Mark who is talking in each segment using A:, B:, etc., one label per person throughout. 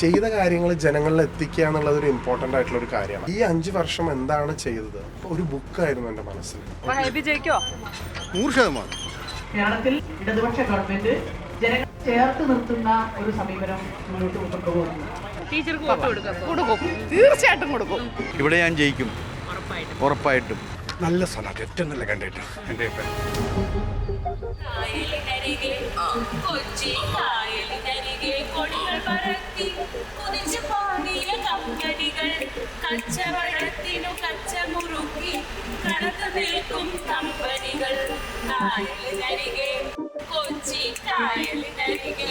A: ചെയ്ത കാര്യങ്ങൾ ജനങ്ങളിൽ എത്തിക്കുക എന്നുള്ളത് ഒരു ഇമ്പോർട്ടന്റ് ആയിട്ടുള്ള ഒരു കാര്യമാണ്. ഈ അഞ്ചു വർഷം എന്താണ് ചെയ്തത്? ഒരു ബുക്ക്
B: ആയിരുന്നു എന്റെ മനസ്സിൽ.
C: നൂറ് ശതമാനം
D: കേരളത്തിൽ ഇടതുപക്ഷ ഗവൺമെന്റ് ജനങ്ങളെ ചേർത്ത് നിർത്തുന്ന ഒരു സമീപനം മുന്നോട്ട് കൊണ്ടുപോകുന്നു.
B: കൊടുക്കാം.
E: തീർച്ചയായിട്ടും കൊടുക്കും.
F: ഇവിടെ ഞാൻ ജയിക്കും. ഉറപ്പായിട്ടും.
C: നല്ല സ്ഥലമാണ് ഏറ്റവും നല്ല കണ്ടിട്ട് എന്റെ
G: കായലിനരികെ കൊച്ചി കൊടികൾ പറത്തി കുതിച്ചു പാടിയ കമ്പനികൾ കച്ചവടത്തിനു കച്ചമുറുക്കി കടത്തു നിൽക്കും കമ്പനികൾ. കായലിനരികെ കൊച്ചി കായലിനരികെ.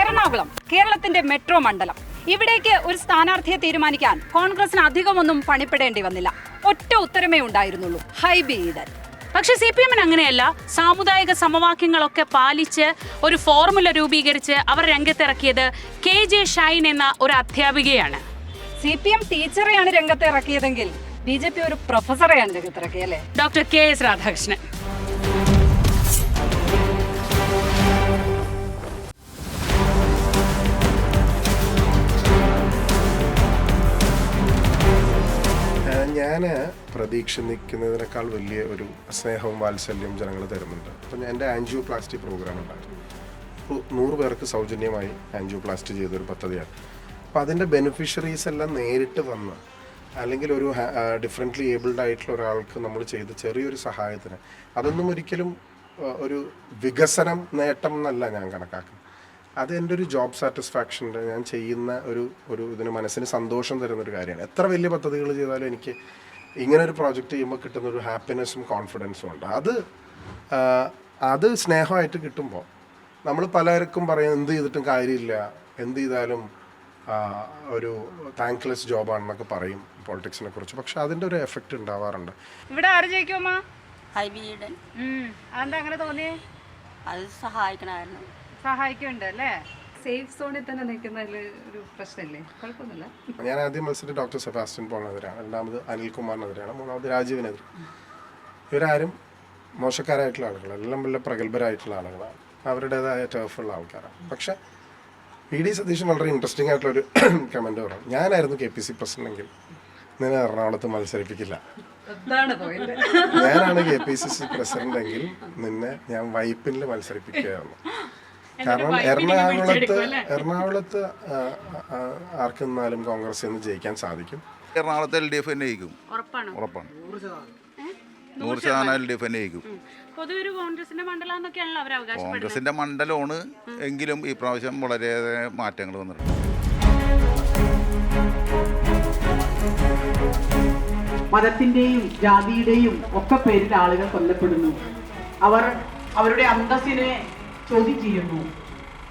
B: എറണാകുളം കേരളത്തിന്റെ മെട്രോ മണ്ഡലം. ഇവിടേക്ക് ഒരു സ്ഥാനാർത്ഥിയെ തീരുമാനിക്കാൻ കോൺഗ്രസിന് അധികമൊന്നും പണിപ്പെടേണ്ടി വന്നില്ല. ഒറ്റ ഉത്തരമേ ഉണ്ടായിരുന്നുള്ളൂ. ഹൈബി ഈഡൻ
H: പക്ഷെ സി പി എമ്മിന് അങ്ങനെയല്ല. സാമുദായിക സമവാക്യങ്ങളൊക്കെ പാലിച്ച് ഒരു ഫോർമുല രൂപീകരിച്ച് അവർ രംഗത്തിറക്കിയത് കെ ജെ ഷൈൻ എന്ന ഒരു അധ്യാപികയാണ്.
B: സി പി എം ടീച്ചറെയാണ് രംഗത്തിറക്കിയതെങ്കിൽ ബി ജെ പി ഒരു പ്രൊഫസറെയാണ് രംഗത്തിറക്കിയല്ലേ
H: ഡോക്ടർ കെ എസ് രാധാകൃഷ്ണൻ.
A: പ്രതീക്ഷ നിൽക്കുന്നതിനേക്കാൾ വലിയ ഒരു സ്നേഹവും വാത്സല്യവും ജനങ്ങൾ തരുന്നുണ്ട്. അപ്പോൾ ഞാൻ എന്റെ ആൻജിയോപ്ലാസ്റ്റി പ്രോഗ്രാം ഉണ്ടായിരുന്നു. നൂറ് പേർക്ക് സൗജന്യമായി ആൻജിയോ പ്ലാസ്റ്റി ചെയ്തൊരു പദ്ധതിയാണ്. അപ്പോൾ അതിന്റെ ബെനിഫിഷ്യറീസ് എല്ലാം നേരിട്ട് വന്ന് അല്ലെങ്കിൽ ഒരു ഡിഫറെന്റ്ലി ഏബിൾഡ് ആയിട്ടുള്ള ഒരാൾക്ക് നമ്മൾ ചെയ്ത ചെറിയൊരു സഹായത്തിന് അതൊന്നും ഒരിക്കലും ഒരു വികസനം നേട്ടം എന്നല്ല ഞാൻ കണക്കാക്കുന്നത്. അത് എന്റെ ഒരു ജോബ് സാറ്റിസ്ഫാക്ഷന്റെ ഞാൻ ചെയ്യുന്ന ഒരു ഒരു ഇതിന് മനസ്സിന് സന്തോഷം തരുന്ന ഒരു കാര്യമാണ്. എത്ര വലിയ പദ്ധതികൾ ചെയ്താലും എനിക്ക് ഇങ്ങനെ ഒരു പ്രോജക്റ്റ് ചെയ്യുമ്പോൾ കിട്ടുന്ന ഒരു ഹാപ്പിനെസ്സും കോൺഫിഡൻസും ഉണ്ട്. അത് അത് സ്നേഹമായിട്ട് കിട്ടുമ്പോൾ നമ്മൾ പലർക്കും പറയും എന്ത് ചെയ്തിട്ടും കാര്യമില്ല. എന്ത് ചെയ്താലും ഒരു താങ്ക്ലെസ് ജോബാണെന്നൊക്കെ പറയും പോളിറ്റിക്സിനെ കുറിച്ച്. പക്ഷെ അതിന്റെ ഒരു എഫക്റ്റ് ഉണ്ടാവാറുണ്ട്.
B: ഇവിടെ ആര് ജയിക്കുമ്മ
I: ഹൈബീഡൻ
B: അതെന്താ അങ്ങനെ തോന്നിയേ?
I: അത് സഹായിക്കണമായിരുന്നു.
B: സഹായിക്കുന്നുണ്ട് അല്ലേ? സേഫ് സോണിൽ തന്നെ നിൽക്കുന്നതിൽ ഒരു പ്രശ്നമില്ലേ? കുഴപ്പമൊന്നുമില്ല.
A: ഞാൻ ആദ്യം മത്സരം ഡോക്ടർ സെബാസ്റ്റ്യൻ പോളിനെതിരാണ്. രണ്ടാമത് അനിൽകുമാറിനെതിരാണ് മൂന്നാമത് രാജീവിനെതിരെ ഇവരാരും മോശക്കാരായിട്ടുള്ള ആളുകൾ എല്ലാം വല്ല പ്രഗത്ഭരായിട്ടുള്ള ആളുകളാണ്. അവരുടേതായ ടേഫുള്ള ആൾക്കാരാണ്. പക്ഷേ പി ഡി സതീശൻ വളരെ ഇൻട്രസ്റ്റിംഗ് ആയിട്ടുള്ളൊരു കമന്റ് പറഞ്ഞു ഞാനായിരുന്നു കെ പി സി പ്രസിഡന്റെങ്കിൽ നിന്നെ എറണാകുളത്ത് മത്സരിപ്പിക്കില്ല. ഞാനാണ് കെ പി സി സി പ്രസിഡന്റെങ്കിൽ നിന്നെ ഞാൻ വൈപ്പിനിൽ മത്സരിപ്പിക്കുകയായിരുന്നു. കാരണം എറണാകുളത്ത് എറണാകുളത്ത് ആർക്കെന്നാലും കോൺഗ്രസ് എന്ന് നിന്ന് ജയിക്കാൻ സാധിക്കും.
F: എറണാകുളത്ത് എൽ ഡി എഫ് തന്നെ ജയിക്കും.
H: ഉറപ്പാണ്?
F: നൂറ് ശതമാനം. എൽ ഡി എഫ് തന്നെ ജയിക്കും.
H: കോൺഗ്രസിന്റെ
F: മണ്ഡലമാണ് എങ്കിലും ഈ പ്രാവശ്യം വളരെയേറെ മാറ്റങ്ങൾ വന്നിട്ടുണ്ട്.
D: മതത്തിന്റെയും ജാതിയുടെയും ഒക്കെ പേരിൽ ആളുകൾ കൊല്ലപ്പെടുന്നു. അവർ അവരുടെ അന്തസ്സിനെ ചോദ്യം ചെയ്യുന്നു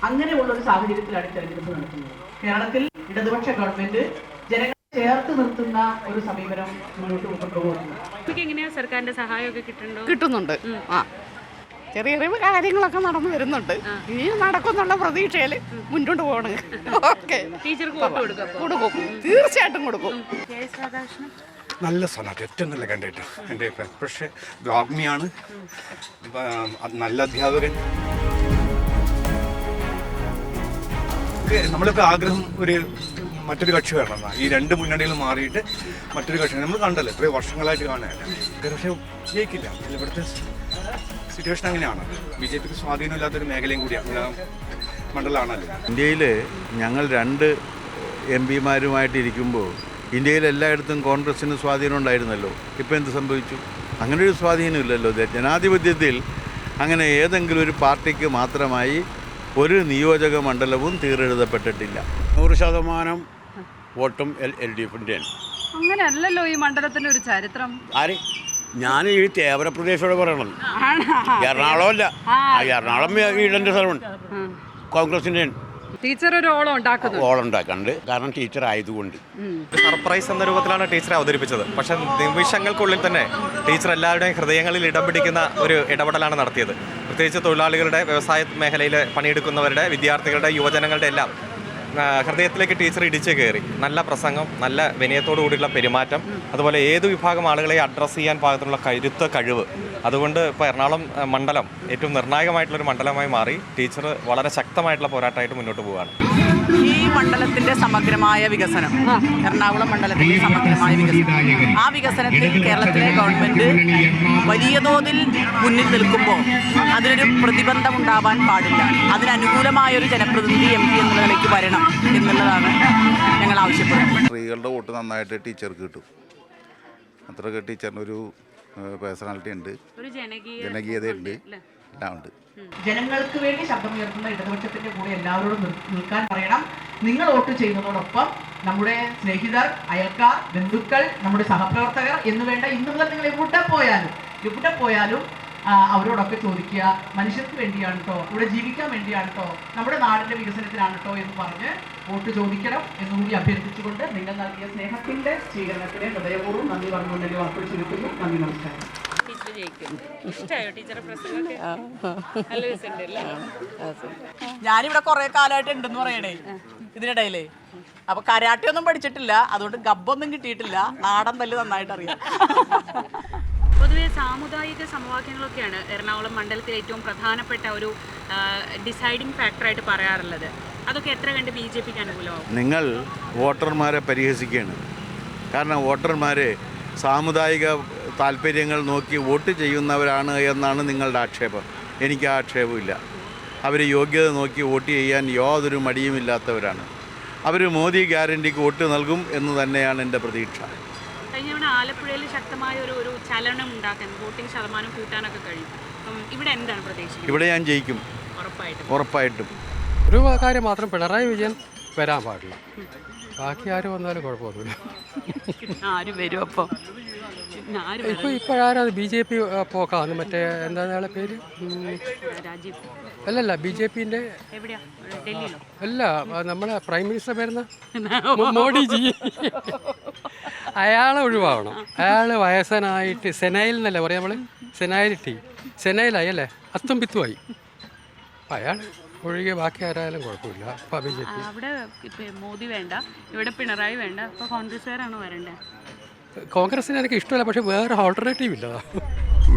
D: അങ്ങനെയുള്ള ഒരു സാഹചര്യത്തിലാണ് ഈ തെരഞ്ഞെടുപ്പ് നടത്തുന്നത്. കേരളത്തിൽ ഇടതുപക്ഷ ഗവൺമെന്റ് ജനങ്ങളെ ചേർത്ത് നിർത്തുന്ന ഒരു സമീപനം മുന്നോട്ട് കൊണ്ടുപോകുന്നു.
H: എങ്ങനെയാ സർക്കാരിന്റെ സഹായമൊക്കെ കിട്ടുന്നുണ്ടോ.
E: കിട്ടുന്നുണ്ട് ആ. ചെറിയ ചെറിയ കാര്യങ്ങളൊക്കെ നടന്നു വരുന്നുണ്ട്. ഇനി നടക്കുന്നുള്ള പ്രതീക്ഷയിൽ മുന്നോട്ട് പോകണം. ഓക്കെ.
H: ടീച്ചർക്ക് വോട്ട് കൊടുക്കാം
E: കൊടുക്കും. തീർച്ചയായിട്ടും കൊടുക്കും.
C: നല്ല സ്ഥലമാണ് ഏറ്റവും നല്ല കണ്ടിട്ട് എന്റെ പക്ഷേ ബ്ലോഗ്മിയാണ് നല്ല അധ്യാപകൻ. ഇത് നമ്മളിപ്പോൾ ആഗ്രഹം ഒരു മറ്റൊരു കക്ഷി വരണം ഈ രണ്ട് മുന്നണികൾ മാറിയിട്ട് മറ്റൊരു കക്ഷി നമ്മൾ കണ്ടല്ലോ ഇത്രയും വർഷങ്ങളായിട്ട് കാണുകയല്ല പക്ഷേ ജയിക്കില്ല ഇവിടുത്തെ സിറ്റുവേഷൻ അങ്ങനെയാണ്. ബി ജെ പിക്ക് സ്വാധീനമില്ലാത്തൊരു മേഖലയും കൂടിയാണ് മണ്ഡലമാണല്ലോ.
F: ഇന്ത്യയിൽ ഞങ്ങൾ രണ്ട് എം പിമാരുമായിട്ടിരിക്കുമ്പോൾ ഇന്ത്യയിൽ എല്ലായിടത്തും കോൺഗ്രസ്സിന് സ്വാധീനം ഉണ്ടായിരുന്നല്ലോ. ഇപ്പോൾ എന്ത് സംഭവിച്ചു? അങ്ങനെ ഒരു സ്വാധീനമില്ലല്ലോ ജനാധിപത്യത്തിൽ അങ്ങനെ ഏതെങ്കിലും ഒരു പാർട്ടിക്ക് മാത്രമായി ഒരു നിയോജക മണ്ഡലവും തീരെഴുതപ്പെട്ടിട്ടില്ല.
J: നൂറ് ശതമാനം വോട്ടും എൽ എൽ ഡി എഫിന്റെയാണ്
B: അങ്ങനെയല്ലല്ലോ ഈ മണ്ഡലത്തിന്റെ ഒരു ചരിത്രം.
J: ആര്? ഞാൻ ഈ തേവര പ്രദേശത്തോടെ പറയണം എറണാകുളമല്ല. ആ, എറണാകുളം വീടിന്റെ സ്ഥലമുണ്ട് കോൺഗ്രസിന്റെയാണ്.
B: ടീച്ചർ ഒരു ഓളം ഉണ്ടാക്കുന്നു
J: ഓളുണ്ടാക്കാണ്ട് കാരണം ടീച്ചർ ആയതുകൊണ്ട്
K: സർപ്രൈസ് എന്ന രൂപത്തിലാണ് ടീച്ചറെ അവതരിപ്പിച്ചത്. പക്ഷെ നിമിഷങ്ങൾക്കുള്ളിൽ തന്നെ ടീച്ചർ എല്ലാവരുടെയും ഹൃദയങ്ങളിൽ ഇടം പിടിക്കുന്ന ഒരു ഇടപെടലാണ് നടത്തിയത്. പ്രത്യേകിച്ച് തൊഴിലാളികളുടെ വ്യവസായ മേഖലയിൽ പണിയെടുക്കുന്നവരുടെ വിദ്യാർത്ഥികളുടെ യുവജനങ്ങളുടെ എല്ലാം ഹൃദയത്തിലേക്ക് ടീച്ചർ ഇടിച്ചു കയറി. നല്ല പ്രസംഗം നല്ല വിനയത്തോടു കൂടിയുള്ള പെരുമാറ്റം. അതുപോലെ ഏത് വിഭാഗം ആളുകളെ അഡ്രസ്സ് ചെയ്യാൻ പാകത്തിനുള്ള കരുത്ത കഴിവ്. അതുകൊണ്ട് ഇപ്പോൾ എറണാകുളം മണ്ഡലം ഏറ്റവും നിർണായകമായിട്ടുള്ളൊരു മണ്ഡലമായി മാറി. ടീച്ചർ വളരെ ശക്തമായിട്ടുള്ള പോരാട്ടമായിട്ട് മുന്നോട്ട് പോവുകയാണ്.
D: ഈ മണ്ഡലത്തിന്റെ സമഗ്രമായ വികസനം എറണാകുളം മണ്ഡലത്തിന്റെ സമഗ്രമായ വികസനം. ആ വികസനത്തിൽ കേരളത്തിലെ ഗവൺമെന്റ് വലിയ തോതിൽ മുന്നിൽ നിൽക്കുമ്പോൾ അതിനൊരു പ്രതിബന്ധം ഉണ്ടാവാൻ പാടില്ല. അതിനനുകൂലമായ ഒരു ജനപ്രതിനിധി എം പി എന്നുള്ള നിലയ്ക്ക് വരണം എന്നുള്ളതാണ് ഞങ്ങൾ ആവശ്യപ്പെടുന്നത്.
F: സ്ത്രീകളുടെ വോട്ട് നന്നായിട്ട് ടീച്ചർക്ക് കിട്ടും. അത്രയൊക്കെ ടീച്ചറിനൊരു പേഴ്സണാലിറ്റി ഉണ്ട്. ജനകീയതയുണ്ട്. എല്ലാം ഉണ്ട്.
D: ജനങ്ങൾക്ക് വേണ്ടി ശബ്ദമുയർത്തുന്ന ഇടതുപക്ഷത്തിന്റെ കൂടെ എല്ലാവരോടും നിൽക്കാൻ പറയണം. നിങ്ങൾ വോട്ട് ചെയ്യുന്നതോടൊപ്പം നമ്മുടെ സ്നേഹിതർ അയൽക്കാർ ബന്ധുക്കൾ നമ്മുടെ സഹപ്രവർത്തകർ എന്ന് വേണ്ട ഇന്ന് മുതൽ നിങ്ങൾ എവിടെ പോയാലും എവിടെ പോയാലും അവരോടൊക്കെ ചോദിക്കുക. മനുഷ്യർക്ക് വേണ്ടിയാണ് കേട്ടോ ഇവിടെ ജീവിക്കാൻ വേണ്ടിയാണ് കേട്ടോ നമ്മുടെ നാടിന്റെ വികസനത്തിനാണ് കേട്ടോ എന്ന് പറഞ്ഞ് വോട്ട് ചോദിക്കണം എന്നുകൂടി അഭ്യർത്ഥിച്ചുകൊണ്ട് നിങ്ങൾ നൽകിയ സ്നേഹത്തിന്റെ സ്വീകരണത്തിന് ഹൃദയപൂർവം നന്ദി പറഞ്ഞുകൊണ്ട് എന്റെ വാക്കുകൾ ചുരുക്കുന്നു. നന്ദി നമസ്കാരം.
H: ജയിക്കും. ഇഷ്ടമായോ ടീച്ചറെ പ്രസംഗമൊക്കെ? നല്ല രസമുണ്ടല്ലേ?
D: ഞാനിവിടെ കുറെ കാലമായിട്ട് ഉണ്ടെന്ന് പറയണേ ഇതിനിടയിലേ. അപ്പൊ കരാട്ടെ ഒന്നും പഠിച്ചിട്ടില്ല അതുകൊണ്ട് ഗബ്ബൊന്നും കിട്ടിയിട്ടില്ല. നാടൻ തല്ല് നന്നായിട്ട് അറിയാം
H: പൊതുവെ സാമുദായിക സമവാക്യങ്ങളൊക്കെയാണ് എറണാകുളം മണ്ഡലത്തിൽ ഏറ്റവും പ്രധാനപ്പെട്ട ഒരു ഡിസൈഡിങ് ഫാക്ടറായിട്ട് പറയാറുള്ളത്. അതൊക്കെ എത്ര കണ്ട് ബി ജെ പിക്ക് അനുകൂലമാവും?
F: നിങ്ങൾ വോട്ടർമാരെ പരിഹസിക്കുകയാണ്. കാരണം വോട്ടർമാരെ സാമുദായിക താല്പര്യങ്ങൾ നോക്കി വോട്ട് ചെയ്യുന്നവരാണ് എന്നാണ് നിങ്ങളുടെ ആക്ഷേപം. എനിക്ക് ആ ആക്ഷേപമില്ല. അവർ യോഗ്യത നോക്കി വോട്ട് ചെയ്യാൻ യാതൊരു മടിയുമില്ലാത്തവരാണ്. അവർ മോദി ഗ്യാരണ്ടിക്ക് വോട്ട് നൽകും എന്ന് തന്നെയാണ് എന്റെ പ്രതീക്ഷ.
H: കഴിഞ്ഞ തവണ ആലപ്പുഴയിൽ ശക്തമായ ഒരു ഒരു ചലനം ഉണ്ടാക്കാൻ വോട്ടിംഗ് ശതമാനം കൂട്ടാനൊക്കെ കഴിയും ഇവിടെ എന്താണ് പ്രതീക്ഷിക്കുന്നത്?
F: ഇവിടെ ഞാൻ ജയിക്കും.
H: ഉറപ്പായിട്ടും.
L: ഒരു കാര്യം മാത്രം പിണറായി വിജയൻ വരാൻ പാടില്ല. ബാക്കി ആര് വന്നാലും കുഴപ്പമൊന്നുമില്ല.
H: ആര് വരും അപ്പോൾ
L: ഇപ്പോൾ ഇപ്പോഴാരാ ബി ജെ പി പോക്കാന്ന്? മറ്റേ എന്താണ് അയാളെ പേര്? അല്ലല്ല ബി ജെ
H: പിന്റെ
L: അല്ല നമ്മളെ പ്രൈം മിനിസ്റ്റർ പേരുന്ന മോഡിജി. അയാളെ ഒഴിവാകണം അയാൾ വയസ്സനായിട്ട് സെനൈൽ എന്നല്ലേ പറയാം നമ്മൾ സെനൈലിറ്റി. സെനൈലായി അല്ലേ? അത്തും പിത്തുമായി അയാൾ ഒഴികെ ബാക്കി ആരായാലും കുഴപ്പമില്ല. അപ്പം ബി ജെ പി.
H: അവിടെ ഇപ്പൊ മോദി വേണ്ട ഇവിടെ പിണറായി വേണ്ട അപ്പൊ കോൺഗ്രസ്സുകാരാണ് വരണ്ടേ?
L: കോൺഗ്രസിന് എനിക്ക് ഇഷ്ടമല്ല പക്ഷേ വേറെ ഓൾട്ടർനേറ്റീവ് ഇല്ല.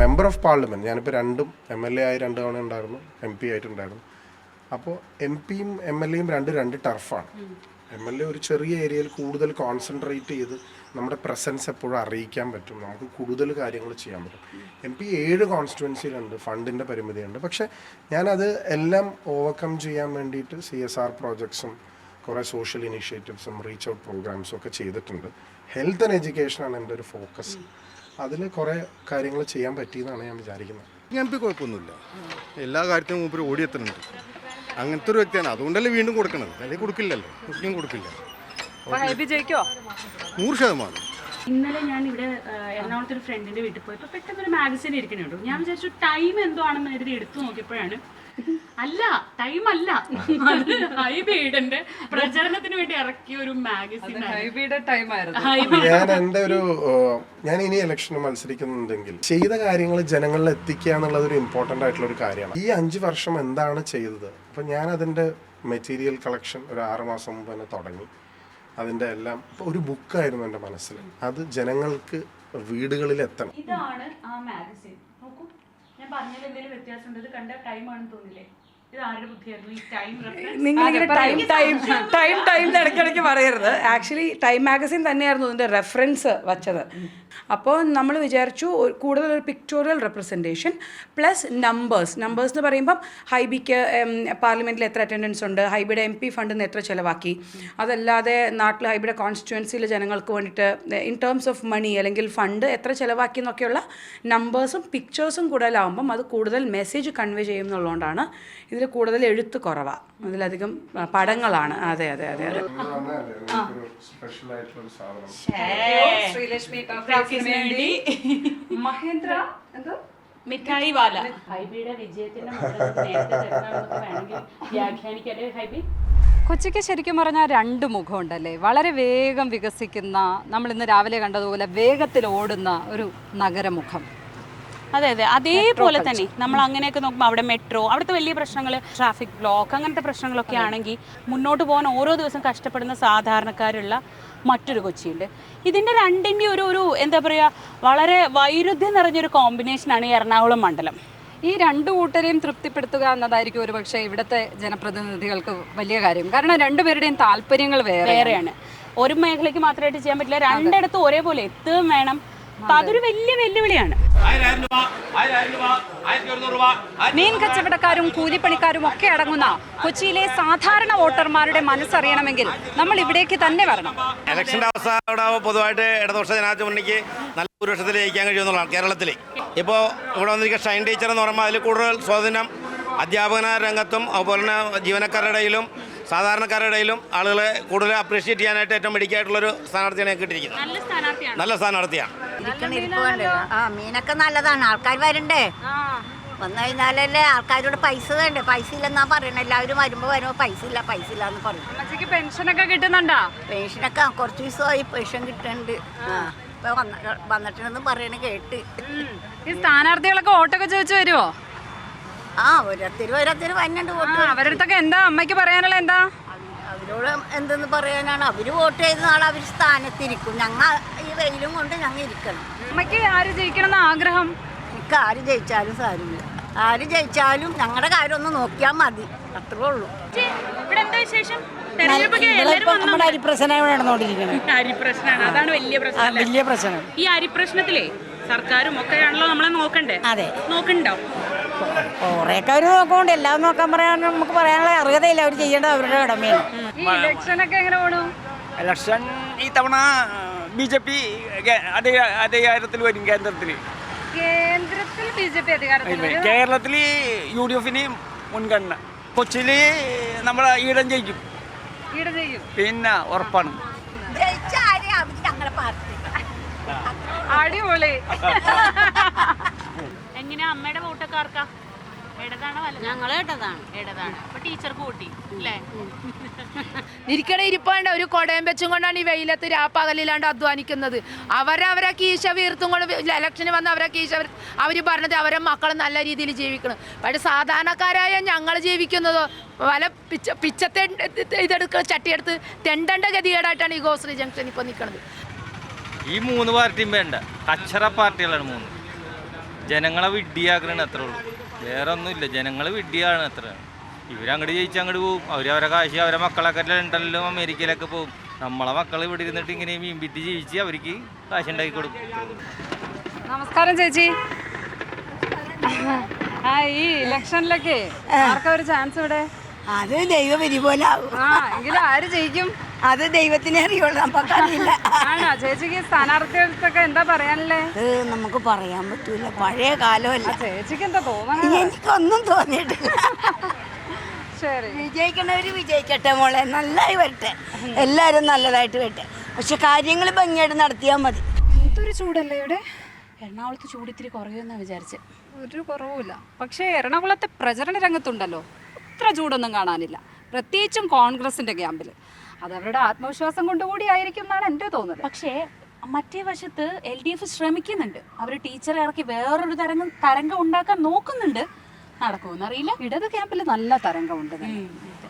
A: മെമ്പർ ഓഫ് പാർലമെന്റ് ഞാനിപ്പോൾ രണ്ടും എം എൽ എ ആയി രണ്ട് തവണ ഉണ്ടായിരുന്നു എം പി ആയിട്ടുണ്ടായിരുന്നു. അപ്പോൾ എം പിയും എം എൽ എയും രണ്ട് രണ്ട് ടർഫാണ് എം എൽ എ ഒരു ചെറിയ ഏരിയയിൽ കൂടുതൽ കോൺസെൻട്രേറ്റ് ചെയ്ത് നമ്മുടെ പ്രസൻസ് എപ്പോഴും അറിയിക്കാൻ പറ്റും. നമുക്ക് കൂടുതൽ കാര്യങ്ങൾ ചെയ്യാൻ പറ്റും. എം പി ഏഴ് കോൺസ്റ്റുവൻസിയിലുണ്ട് ഫണ്ടിന്റെ പരിമിതിയുണ്ട്. പക്ഷേ ഞാനത് എല്ലാം ഓവർകം ചെയ്യാൻ വേണ്ടിയിട്ട് സി എസ് ആർ പ്രോജക്ട്സും കുറേ സോഷ്യൽ ഇനീഷ്യേറ്റീവ്സും റീച്ച് ഔട്ട് പ്രോഗ്രാംസും ഒക്കെ ചെയ്തിട്ടുണ്ട്. ഹെൽത്ത് ആൻഡ് എഡ്യൂക്കേഷൻ ആണ് എന്റെ ഒരു ഫോക്കസ് അതിൽ കുറേ കാര്യങ്ങൾ ചെയ്യാൻ പറ്റിയെന്നാണ് ഞാൻ വിചാരിക്കുന്നത്.
M: എം പി കുഴപ്പമൊന്നുമില്ല. എല്ലാ കാര്യത്തിനും ഓടിയെത്തുന്നുണ്ട്. അങ്ങനത്തെ ഒരു വ്യക്തിയാണ്. അതുകൊണ്ടല്ലേ വീണ്ടും കൊടുക്കണത്? അല്ലെങ്കിൽ കൊടുക്കില്ലല്ലോ. മുസ്ലിം കൊടുക്കില്ല. നൂറ് ശതമാനം.
H: ഇന്നലെ ഞാൻ ഇവിടെ എറണാകുളത്ത് ഒരു ഫ്രണ്ടിന്റെ വീട്ടിൽ പോയപ്പോ പെട്ടെന്ന് ഒരു മാഗസിൻ ഇരിക്കണുണ്ടോ. ഞാൻ വിചാരിച്ചു ടൈം എന്തോ ആണെന്ന് കരുതി എടുത്തു നോക്കിയപ്പോഴാണ് അല്ല ടൈം അല്ല. ഹൈബീഡന്റെ പ്രചരണത്തിന് വേണ്ടി ഇറക്കിയ ഒരു മാഗസിൻ
B: ഹൈബീഡ് ടൈം ആയിരുന്നു.
A: ഞാൻ എന്റെ ഒരു ഞാൻ ഇനി ഇലക്ഷന് മത്സരിക്കുന്നുണ്ടെങ്കിൽ ചെയ്ത കാര്യങ്ങൾ ജനങ്ങളിൽ എത്തിക്കുക എന്നുള്ളത് ഒരു ഇമ്പോർട്ടന്റ് ആയിട്ടുള്ള ഒരു കാര്യമാണ്. ഈ അഞ്ച് വർഷം എന്താണ് ചെയ്തത്? അപ്പൊ ഞാൻ അതിന്റെ മെറ്റീരിയൽ കളക്ഷൻ ഒരു ആറ് മാസം മുമ്പ് തന്നെ തുടങ്ങി. അതിന്റെ എല്ലാം ഇപ്പൊ ഒരു ബുക്കായിരുന്നു എന്റെ മനസ്സിൽ. അത് ജനങ്ങൾക്ക് വീടുകളിൽ എത്തണം.
H: ഇതാണ് ആ മാഗസിൻ പറഞ്ഞതിൽ എന്തെങ്കിലും വ്യത്യാസമുണ്ട്? ഇത് കണ്ട ടൈമാണെന്ന് തോന്നില്ലേ?
N: നിങ്ങളിങ്ങനെ ടൈം ടൈം ടൈം ടൈം ഇടയ്ക്കിടയ്ക്ക് പറയരുത്. ആക്ച്വലി ടൈം മാഗസിൻ തന്നെയായിരുന്നു ഇതിന്റെ റെഫറൻസ് വച്ചത്. അപ്പോൾ നമ്മൾ വിചാരിച്ചു കൂടുതൽ ഒരു pictorial representation plus numbers numbers എന്ന് പറയുമ്പം ഹൈബിക്ക് പാർലമെന്റിൽ എത്ര അറ്റൻഡൻസ് ഉണ്ട് ഹൈബിയുടെ എം പി ഫണ്ടിൽ നിന്ന് എത്ര ചിലവാക്കി. അതല്ലാതെ നാട്ടിൽ ഹൈബിയുടെ കോൺസ്റ്റിറ്റ്യുവൻസിയിലെ ജനങ്ങൾക്ക് വേണ്ടിയിട്ട് ഇൻ ടേംസ് ഓഫ് മണി അല്ലെങ്കിൽ ഫണ്ട് എത്ര ചിലവാക്കി എന്നൊക്കെയുള്ള നമ്പേഴ്സും പിക്ചേഴ്സും കൂടുതലാവുമ്പം അത് കൂടുതൽ മെസ്സേജ് കൺവേ ചെയ്യുന്നുള്ളതുകൊണ്ടാണ് ഇതിൽ കൂടുതൽ എഴുത്ത് കുറവാണ് അതിലധികം പടങ്ങളാണ്. അതെ അതെ അതെ അതെ.
B: മഹേന്ദ്ര എന്തോ?
H: മിഠായി വാല. ഹൈബിയുടെ വിജയത്തിന്റെ വ്യാഖ്യാനിക്കല്ലേ ഹൈബി?
B: കൊച്ചിക്ക് ശരിക്കും പറഞ്ഞാൽ രണ്ട് മുഖമുണ്ടല്ലേ? വളരെ വേഗം വികസിക്കുന്ന നമ്മൾ ഇന്ന് രാവിലെ കണ്ടതുപോലെ വേഗത്തിൽ ഓടുന്ന ഒരു നഗരമുഖം.
H: അതെ അതെ. അതേപോലെ തന്നെ നമ്മൾ അങ്ങനെയൊക്കെ നോക്കുമ്പോൾ അവിടെ മെട്രോ അവിടുത്തെ വലിയ പ്രശ്നങ്ങൾ ട്രാഫിക് ബ്ലോക്ക് അങ്ങനത്തെ പ്രശ്നങ്ങളൊക്കെ ആണെങ്കിൽ മുന്നോട്ട് പോകാൻ ഓരോ ദിവസം കഷ്ടപ്പെടുന്ന സാധാരണക്കാരുള്ള മറ്റൊരു കൊച്ചിയുണ്ട്. ഇതിന്റെ രണ്ടിന്റെ ഒരു ഒരു എന്താ പറയുക വളരെ വൈരുദ്ധ്യം നിറഞ്ഞൊരു കോമ്പിനേഷനാണ് ഈ എറണാകുളം മണ്ഡലം.
B: ഈ രണ്ടു കൂട്ടരെയും തൃപ്തിപ്പെടുത്തുക എന്നതായിരിക്കും ഒരു പക്ഷേ ഇവിടുത്തെ ജനപ്രതിനിധികൾക്ക് വലിയ കാര്യം. കാരണം രണ്ടുപേരുടെയും താല്പര്യങ്ങൾ വേറെ
H: വേറെയാണ്. ഒരു മേഖലയ്ക്ക് മാത്രമായിട്ട് ചെയ്യാൻ പറ്റില്ല രണ്ടിടത്തും ഒരേപോലെ എത്തുകയും വേണം. അപ്പൊ അതൊരു വലിയ വെല്ലുവിളിയാണ്.
B: മീൻ കച്ചവടക്കാരും കൂലിപ്പണിക്കാരും ഒക്കെ അടങ്ങുന്ന കൊച്ചിയിലെ സാധാരണ വോട്ടർമാരുടെ മനസ്സറിയണമെങ്കിൽ നമ്മൾ ഇവിടേക്ക് തന്നെ വരണം.
J: ഇലക്ഷന്റെ അവസ്ഥ പൊതുവായിട്ട് ഇടതുപക്ഷ ജനാധിപത്യ മുന്നണിക്ക് നല്ല ഭൂരിപക്ഷത്തിൽ ജയിക്കാൻ കഴിയുമെന്നുള്ളതാണ് കേരളത്തിൽ ഇപ്പോൾ ഇവിടെ വന്നിരിക്കുന്ന ഷൈൻ ടീച്ചർ എന്ന് പറയുമ്പോൾ അതിൽ കൂടുതൽ സ്വാധീനം അധ്യാപന രംഗത്തും അതുപോലെ തന്നെ ജീവനക്കാരുടെ ഇടയിലും സാധാരണക്കാരുടെ ഇടയിലും ആളുകളെ കൂടുതൽ അപ്രീഷിയേറ്റ് ചെയ്യാനായിട്ട് ഏറ്റവും മിടിക്കായിട്ടുള്ളൊരു സ്ഥാനാർത്ഥിയാണ് കിട്ടിയിരിക്കുന്നത്.
H: നല്ല സ്ഥാനാർത്ഥിയാണ്.
I: ആ മീനൊക്കെ നല്ലതാണ്. ആൾക്കാർ വരണ്ടേ? വന്നു കഴിഞ്ഞാലല്ലേ ആൾക്കാരോട് പൈസ വേണ്ടേ? പൈസ ഇല്ലെന്നാ പറയണ. എല്ലാവരും വരുമ്പോ വരുമ്പോ പൈസ ഇല്ല പൈസ ഇല്ല എന്ന് പറയും.
B: പെൻഷനൊക്കെ കിട്ടുന്നുണ്ടോ?
I: പെൻഷനൊക്കെ കുറച്ച് ദിവസമായി പെൻഷൻ കിട്ടുന്നുണ്ട് ആ ഇപ്പൊ വന്ന വന്നിട്ടുണ്ടെന്ന് പറയണ കേട്ട്.
B: ഈ സ്ഥാനാർത്ഥികളൊക്കെ ഓട്ടൊക്കെ ചോദിച്ചു വരുമോ
I: ആ ഓരോരുത്തരും ഓരോരുത്തരും വന്നുണ്ട് വോട്ട്
B: അവരുടെ അടുത്തൊക്കെ എന്താ? അമ്മയ്ക്ക് പറയാനുള്ള എന്താ?
I: അവരോട് എന്തെന്ന് പറയാനാണ്. അവർ വോട്ട് ചെയ്ത നാളെ അവർ സ്ഥാനത്തിരിക്കും. ഞങ്ങൾ ഈ വെയിലും കൊണ്ട് ഞങ്ങൾ ഇരിക്കണം.
B: അമ്മയ്ക്ക് ആര് ജയിക്കണം എന്ന് ആഗ്രഹം?
I: എനിക്ക് ആര് ജയിച്ചാലും സാരമില്ല. ആര് ജയിച്ചാലും ഞങ്ങളുടെ കാര്യം ഒന്ന് നോക്കിയാൽ മതി. അത്രേ ഉള്ളൂ.
H: ഇവിടെ എന്താ വിശേഷം? തെരഞ്ഞെടുപ്പൊക്കെ എല്ലാവരും വന്നോ?
O: നമ്മുടെ അരിപ്രശ്നമാണ് നടന്നുകൊണ്ടിരിക്കുന്നത്
H: അരിപ്രശ്നമാണ് അതാണ് വലിയ പ്രശ്നം
O: വലിയ പ്രശ്നം.
H: ഈ അരിപ്രശ്നത്തിലേ സർക്കാരും ഒക്കെ ആണല്ലോ നമ്മളെ നോക്കണ്ടേ?
O: അതെ.
H: നോക്കണ്ടോ?
O: കുറേയൊക്കെ അവർ നോക്കുന്നുണ്ട്. എല്ലാം നോക്കാൻ പറയാൻ നമുക്ക് പറയാനുള്ള അർഹതയില്ല അവർ ചെയ്യേണ്ടത് അവരുടെ കടമയാണ്.
B: ഇലക്ഷൻ ഒക്കെ എങ്ങനെ പോണു?
P: ഇലക്ഷൻ ഈ തവണ ബി ജെ പി അധികാരത്തിൽ വരും കേന്ദ്രത്തിൽ. കേരളത്തിൽ യു ഡി എഫിന് മുൻഗണന. കൊച്ചിയിൽ നമ്മളെ ഈടം ജയിക്കും. പിന്നെ ഉറപ്പാണ്.
B: അടിപൊളി.
H: എങ്ങനെയാ അമ്മയുടെ വോട്ടൊക്കെ ആർക്കാ? ഇടതാണോ വല്ല
I: ഞങ്ങൾ കേട്ടതാണ്
H: ഇടതാണ് അപ്പൊ ടീച്ചർക്ക് കൂട്ടി അല്ലേ?
Q: ഇരിക്കണ ഇരിപ്പാണ്ട് ഒരു കൊടയം വെച്ചും കൊണ്ടാണ് ഈ വെയിലത്ത് രാപ്പകലില്ലാണ്ട് അധ്വാനിക്കുന്നത്. അവരവരെ കീശ വീർത്തും കൊണ്ട് ഇലക്ഷന് വന്ന് അവരെ കീശ അവർ അവർ പറഞ്ഞത് അവരെ മക്കൾ നല്ല രീതിയിൽ ജീവിക്കണം. പക്ഷെ സാധാരണക്കാരായ ഞങ്ങൾ ജീവിക്കുന്നത് വല പിച്ച പിച്ചത്തെ ഇതെടുക്ക ചട്ടിയെടുത്ത് തെണ്ടണ്ട ഗതികേടായിട്ടാണ് ഈ ഗോശ്രീ ജംഗ്ഷൻ ഇപ്പോൾ നിൽക്കുന്നത്
K: ഈ മൂന്ന് പാർട്ടിയും വേണ്ട. കച്ചറ പാർട്ടികളാണ് മൂന്ന്. ജനങ്ങളെ വിഡ്ഢിയാക്കണ അത്രേ ഉള്ളൂ. വേറെ ഒന്നുമില്ല ജനങ്ങൾ വിഡ്ഢിയാണ് അത്ര. ഇവരങ്ങോട്ട് ജയിച്ച് അങ്ങോട്ട് പോകും അവർ അവരെ കാശ് അവരെ മക്കളൊക്കെ ലണ്ടനിലും അമേരിക്കയിലൊക്കെ പോകും നമ്മളെ മക്കൾ ഇവിടെ ഇരുന്നിട്ട് ഇങ്ങനെ മീൻ വിറ്റ് ജീവിച്ച് അവർക്ക് കാശുണ്ടാക്കി കൊടുക്കും.
B: നമസ്കാരം ചേച്ചി. ആ ഈ ഇലക്ഷനിലൊക്കെ ആർക്കാ ഒരു ചാൻസ് ഇവിടെ?
O: അത് ദൈവം പോലെ ആകും
B: ആ എങ്കിലും ആര് ജയിക്കും?
O: അത് ദൈവത്തിനെ അറിയുള്ളൂ നമുക്കറിയില്ല
B: ആണോ? ചേച്ചിക്ക് സ്ഥാനാർത്ഥികൾക്കൊക്കെ എന്താ പറയാനല്ലേ?
O: അത് നമുക്ക് പറയാൻ പറ്റൂല പഴയ കാലമല്ല.
B: ചേച്ചിക്ക് എന്താ തോന്നണത്?
O: എനിക്കൊന്നും തോന്നിയിട്ടില്ല.
B: ശരി.
O: വിജയിക്കണവര് വിജയിക്കട്ടെ മോളെ നല്ലതായി വരട്ടെ. എല്ലാരും നല്ലതായിട്ട് വരട്ടെ. പക്ഷെ കാര്യങ്ങൾ ഭംഗിയായിട്ട് നടത്തിയാൽ മതി.
B: എന്തൊരു ചൂടല്ലേ ഇവിടെ?
H: എറണാകുളത്ത് ചൂട് ഇത്തിരി കുറയുമെന്നാ വിചാരിച്ച്.
B: ഒരു കുറവുമില്ല. പക്ഷേ എറണാകുളത്തെ പ്രചരണ രംഗത്തുണ്ടല്ലോ. അത്ര ചൂടൊന്നും കാണാനില്ല. പ്രത്യേകിച്ചും കോൺഗ്രസിന്റെ ക്യാമ്പിൽ അത് അവരുടെ ആത്മവിശ്വാസം കൊണ്ടുകൂടി ആയിരിക്കും എന്നാണ് എന്റെ തോന്നുന്നത്
H: പക്ഷേ മറ്റേ വശത്ത് എൽ ഡി എഫ് ശ്രമിക്കുന്നുണ്ട്. അവർ ടീച്ചറെ ഇറക്കി വേറൊരു തരംഗം തരംഗം ഉണ്ടാക്കാൻ നോക്കുന്നുണ്ട്. നടക്കുമെന്ന് അറിയില്ല.
B: ഇടത് ക്യാമ്പിൽ നല്ല തരംഗമുണ്ട് ഉണ്ട്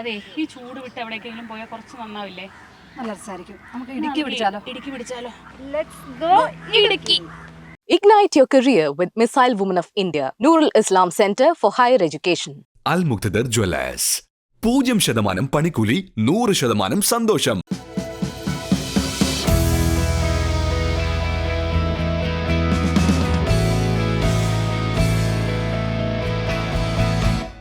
H: അതെ ഈ ചൂട് വിട്ട് എവിടേക്കെങ്കിലും പോയാൽ കുറച്ച് നന്നാവില്ലേ?
B: നല്ല രസമായിരിക്കും നമുക്ക് ഇടുക്കി പിടിച്ചാലോ?
H: Idukki പിടിച്ചാലോ?
B: Let's go Idukki.
R: Ignite your career with Missile Women of India, Nurul Islam Center for Higher Education.
S: Al Mukthadar jewellers പൂജ്യം ശതമാനം പണിക്കൂലി നൂറ് ശതമാനം സന്തോഷം.